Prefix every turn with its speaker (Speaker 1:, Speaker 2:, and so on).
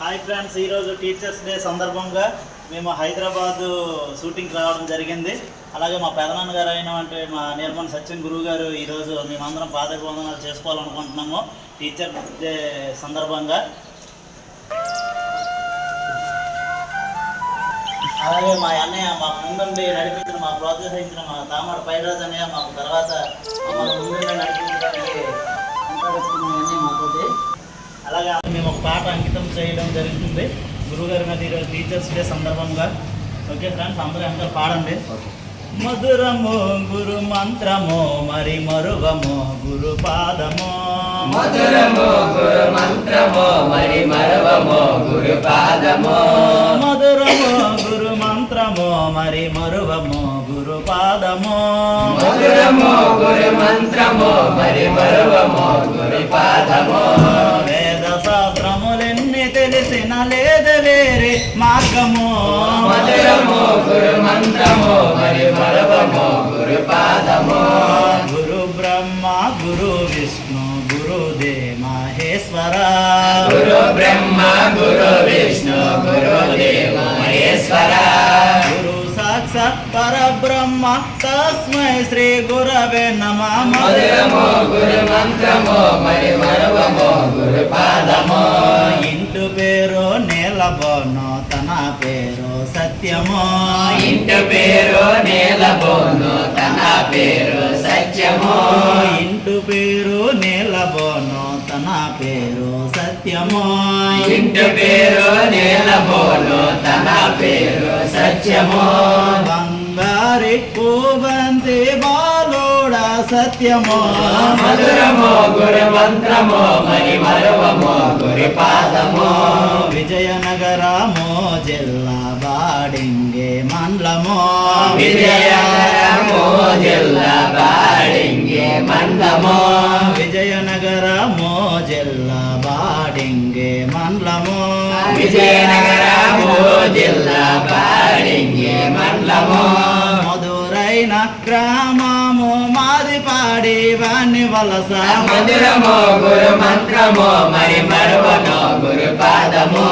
Speaker 1: Hi friends ఈరోజు teachers day సందర్భంగా మేము హైదరాబాద్ షూటింగ్ రావడం జరిగింది. అలాగే మా పెదనాన్న గారు అయినటువంటి మా నిర్మల్ సత్యం గురువు గారు ఈరోజు మేమందరం పాదబంధనాలు చేసుకోవాలనుకుంటున్నాము టీచర్ డే సందర్భంగా. అలాగే మా అన్నయ్య మాకు ముందుండి నడిపించిన మా ప్రోత్సహించిన మా తామర పైరాజ్ అన్నయ్య మాకు తర్వాత మమ్మల్ని ముందుండి నడిపించడానికి అలాగే మేము ఒక పాట అంకితం చేయడం జరుగుతుంది. గురువుగారి మీద ఈరోజు టీచర్స్ డే సందర్భంగా. ఓకే ఫ్రెండ్స్ అందరూ అందరూ పాడండి. మధురము గురు మంత్రము మరి మరువము గురు పాదము
Speaker 2: మధురము గురు మంత్రము మరి మరవము గురు పాదము
Speaker 1: మధురము గురు మంత్రము మరి మరువము గురు పాదము
Speaker 2: మధురము గురు మంత్రము మరి మరవము
Speaker 1: తెలిసిన లేదు వేరే మార్గము.
Speaker 2: మధురము గురు మంత్రము మరి మరవము గురు పాదము
Speaker 1: గురు బ్రహ్మ గురు విష్ణు గురుదేవ మహేశ్వర
Speaker 2: గురు బ్రహ్మ గురు విష్ణు గురు దేవ మహేశ్వర
Speaker 1: గురు పరబ్రహ్మ తస్మై శ్రీ గురవే నమ. ఇంటు పేరు నీలబోను తన పేరు సత్యము.
Speaker 2: ఇంటి పేరు నేలబోను తన పేరు సత్యము.
Speaker 1: ఇంటు పేరు నీలబోను తన పేరు సత్యము.
Speaker 2: ఇంటి పేరు నేలబోను తన పేరు సత్యము.
Speaker 1: పూబంతి బాలోడ సత్యము
Speaker 2: మధురము గురు మంత్రము మరి మరువము గురి పాదము
Speaker 1: విజయనగరము జిల్లా బాడింగే మండలము.
Speaker 2: విజయనగరము జిల్లా బాడింగే మండలము.
Speaker 1: విజయనగరము జిల్లా బాడింగే మండలము.
Speaker 2: విజయనగరము జిల్లా
Speaker 1: అయిన గ్రామము మాది పాడి వలస.
Speaker 2: మందిరమో గురు మంత్రమో మరి మరువనో గురు పాదమో.